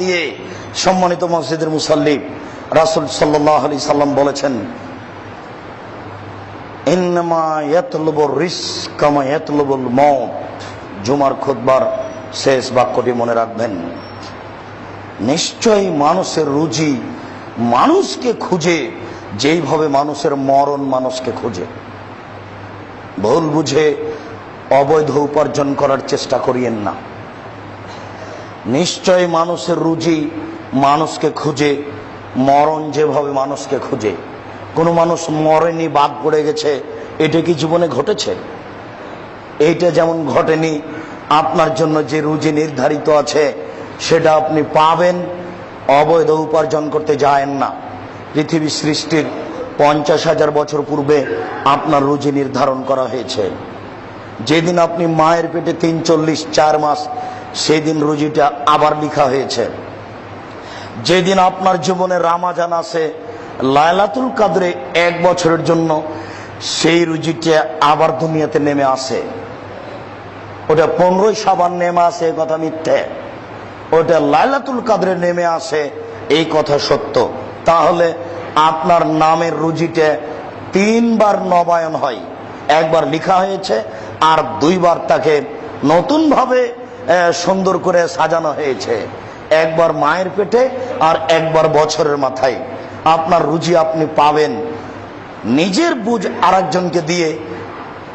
দিয়ে সম্মানিত মসজিদের মুসাল্লি রাসুল সাল্লাহ আলি সাল্লাম বলেছেন জুমার খুতবার শেষ বাক্যটি মনে রাখবেন। নিশ্চয়ই মানুষের রুজি মানুষকে খুঁজে, যেইভাবে মানুষের মরণ মানুষকে খুঁজে। ভুল বুঝে অবৈধ উপার্জন করার চেষ্টা করিয়েন না। নিশ্চয় মানুষের রুজি মানুষকে খুঁজে, মরণ যেভাবে মানুষকে খুঁজে। কোনো মানুষ মরেনি, বাদ পড়ে গেছে, এটা কি জীবনে ঘটেছে? এইটা যেমন ঘটেনি, আপনার জন্য যে রুজি নির্ধারিত আছে, সেটা আপনি পাবেন, অবৈধ উপার্জন করতে যায়েন না। পৃথিবী সৃষ্টির পঞ্চাশ হাজার বছর পূর্বে আপনার রুজি নির্ধারণ করা হয়েছে। যেদিন আপনি মায়ের পেটে তিন চল্লিশ চার মাস সেদিন রুজিটা আবার লিখা হয়েছে। যেদিন আপনার জীবনে রামাজান আসে লায়লাতুল কাদরে এক বছরের জন্য সেই রুজিটা আবার দুনিয়াতে নেমে আসে। ওটা পনেরোই সাবান নেমে আসে কথা মিথ্যে। ওটা লাইলাতুল কাদরে নেমে আসে, এই কথা সত্য। তাহলে আপনার নামের রুজিতে তিনবার নবায়ন হয়। একবার লিখা হয়েছে আর দুইবার তাকে নতুনভাবে সুন্দর করে সাজানো হয়েছে। একবার মায়ের পেটে আর একবার বছরের মাথায়। আপনার রুজি আপনি পাবেন। নিজের বুঝ আরেকজনকে দিয়ে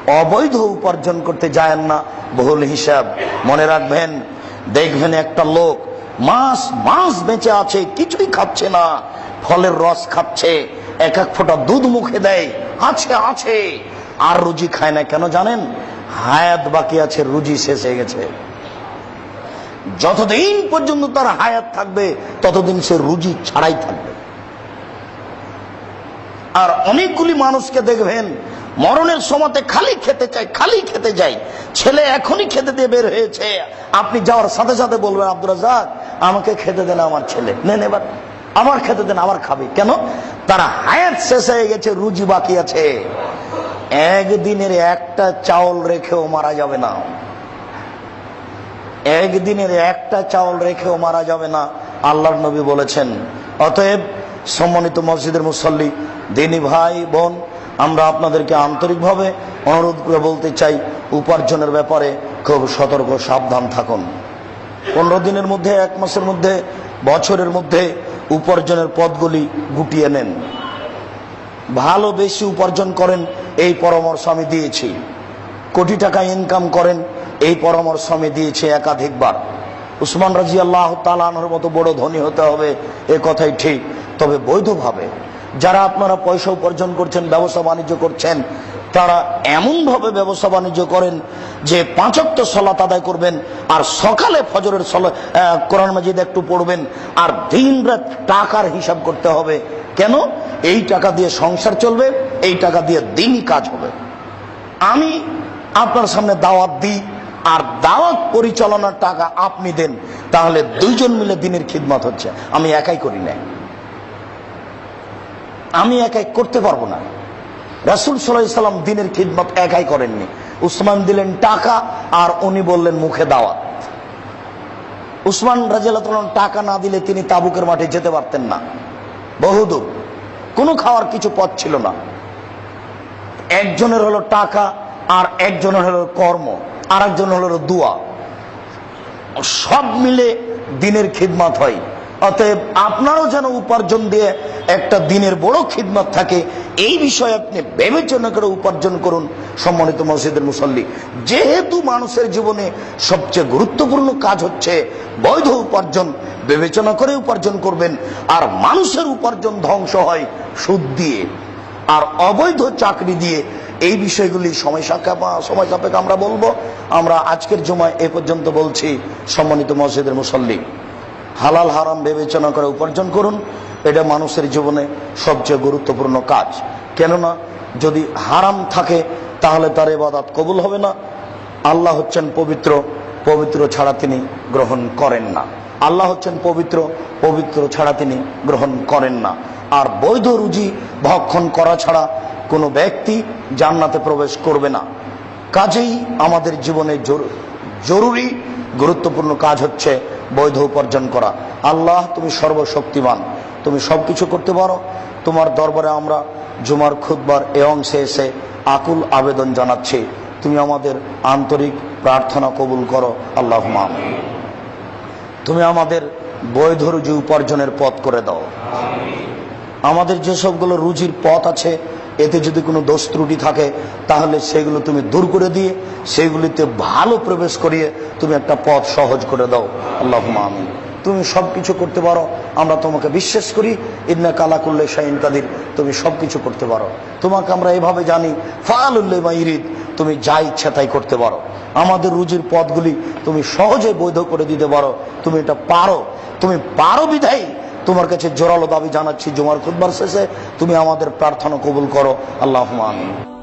অবৈধ উপার্জন করতে যায় না। ভুল হিসাব। মনে রাখবেন, দেখবেন একটা লোক মাস মাস বেঁচে আছে, কিছুই খাচ্ছে না। ফলের রস খাচ্ছে, এক এক ফোঁটা দুধ মুখে দেয়, আছে আছে। আর রুজি খায় না কেন জানেন? হায়াত বাকি আছে, রুজি শেষ হয়ে গেছে। যতদিন পর্যন্ত তার হায়াত থাকবে, ততদিন সে রুজি ছাড়াই থাকবে। আর অনেকগুলি মানুষকে দেখবেন, মরণের সময়তে খালি খেতে চাই খালি খেতে যাই ছেলে এখনই খেতে দিয়ে বের হয়েছে। আপনি যাওয়ার সাথে সাথে বলবেন আব্দুল রাজাক আমাকে খেতে দেন আমার ছেলে। নেন এবার আমার খেতে দেন আবার খাবে। কেন? তারা হায়াত শেষ হয়ে গেছে, রুজি বাকি আছে। একদিনের একটা চাউল রেখেও মারা যাবে না। একদিনের একটা চাউল রেখেও মারা যাবে না। আল্লাহর নবী বলেছেন। অতএব সম্মানিত মসজিদের মুসল্লি, দিনী ভাই, বোন, আমরা আপনাদেরকে আন্তরিকভাবে অনুরোধ করে বলতে চাই, উপার্জনের ব্যাপারে খুব সতর্ক, সাবধান থাকুন। পনেরো দিনের মধ্যে, এক মাসের মধ্যে, বছরের মধ্যে উপার্জনের পথগুলি গুটিয়ে নেন। ভালো বেশি উপার্জন করেন, এই পরামর্শ আমি দিয়েছি। কোটি টাকা ইনকাম করেন এই পরামর্শ আমি দিয়েছি একাধিকবার। উসমান রাজি আল্লাহ তালানোর মতো বড় ধনী হতে হবে, এ কথাই ঠিক। তবে বৈধভাবে যারা আপনারা পয়সা উপার্জন করছেন, ব্যবসা বাণিজ্য করছেন, তারা এমনভাবে ব্যবসা বাণিজ্য করেন যে পাঁচক্ত সলাত আদায় করবেন আর সকালে ফজরের কোরআন মাজিদ একটু পড়বেন আর দিন রাত টাকার হিসাব করতে হবে। কেন? এই টাকা দিয়ে সংসার চলবে, এই টাকা দিয়ে দিনই কাজ হবে। আমি আপনার সামনে দাওয়াত দিই আর দাওয়াত পরিচালনার টাকা আপনি দেন, তাহলে দুইজন মিলে দিনের খিদমত হচ্ছে। আমি একাই করি না আমি একাই করতে পারব না। রাসুল সাল্লাম দিনের খিদমত একাই করেননি। উসমান দিলেন টাকা আর উনি বললেন মুখে দাওয়াত। উসমান রাজিয়াল টাকা না দিলে তিনি তাবুকের মাঠে যেতে পারতেন না। বহুদূর। কোনো খাওয়ার কিছু পথ ছিল না। একজনের হলো টাকা আর একজনের হলো কর্ম। আর একজন হলো দোয়া। সব মিলে দিনের খিদমত হয়। অতএব আপনারও যেন উপার্জন দিয়ে একটা দিনের বড় খিদমত থাকে, এই বিষয়ে আপনি বিবেচনা করে উপার্জন করুন সম্মানিত মসজিদের মুসল্লি। যেহেতু মানুষের জীবনে সবচেয়ে গুরুত্বপূর্ণ কাজ হচ্ছে বৈধ উপার্জন, বিবেচনা করে উপার্জন করবেন, আর মানুষের উপার্জন ধ্বংস হয় সুদ দিয়ে। আর অবৈধ চাকরি দিয়ে এই বিষয়গুলি সময় সাপেক্ষ সময় সাপেক্ষ আমরা বলব। আমরা আজকের জমায় এ পর্যন্ত বলছি, সম্মানিত মসজিদের মুসল্লি, হালাল হারাম বিবেচনা করে উপার্জন করুন। এটা মানুষের জীবনে সবচেয়ে গুরুত্বপূর্ণ কাজ। কেননা, যদি হারাম থাকে, তাহলে তার এবাদাত কবুল হবে না। আল্লাহ হচ্ছেন পবিত্র পবিত্র ছাড়া তিনি গ্রহণ করেন না। আল্লাহ হচ্ছেন পবিত্র পবিত্র ছাড়া তিনি গ্রহণ করেন না। আর বৈধ রুজি ভক্ষণ করা ছাড়া কোনো ব্যক্তি জান্নাতে প্রবেশ করবে না। কাজেই আমাদের জীবনে জরুরি, গুরুত্বপূর্ণ কাজ হচ্ছে বৈধ উপার্জন করা। আল্লাহ, তুমি সর্বশক্তিমান। তুমি সব কিছু করতে পারো। তোমার দরবারে আমরা জুমার খুদবার এ অংশে এসে আকুল আবেদন জানাচ্ছি। তুমি আমাদের আন্তরিক প্রার্থনা কবুল করো। আল্লাহ মাম তুমি আমাদের বৈধ রুজি উপার্জনের পথ করে দাও। আমাদের যে সবগুলো রুজির পথ আছে এতে যদি কোনো দোষ ত্রুটি থাকে, তাহলে সেগুলো তুমি দূর করে দিয়ে, সেগুলিতে ভালো প্রবেশ করিয়ে তুমি একটা পথ সহজ করে দাও। আল্লাহ আমিন। তুমি সব কিছু করতে পারো, আমরা তোমাকে বিশ্বাস করি ইদনা কালা করলে শাহিন কাদির, তুমি সব কিছু করতে পারো। তোমাকে আমরা এভাবে জানি ফালুল্লে মাইরিদ তুমি যা ইচ্ছা তাই করতে পারো। আমাদের রুজির পথগুলি তুমি সহজে বৈধ করে দিতে পারো। তুমি এটা পারো, তুমি পারো বিধাই তোমার কাছে জোরালো দাবি জানাচ্ছি, জুমার খুদবার শেষে। তুমি আমাদের প্রার্থনা কবুল করো। আল্লাহ আমিন।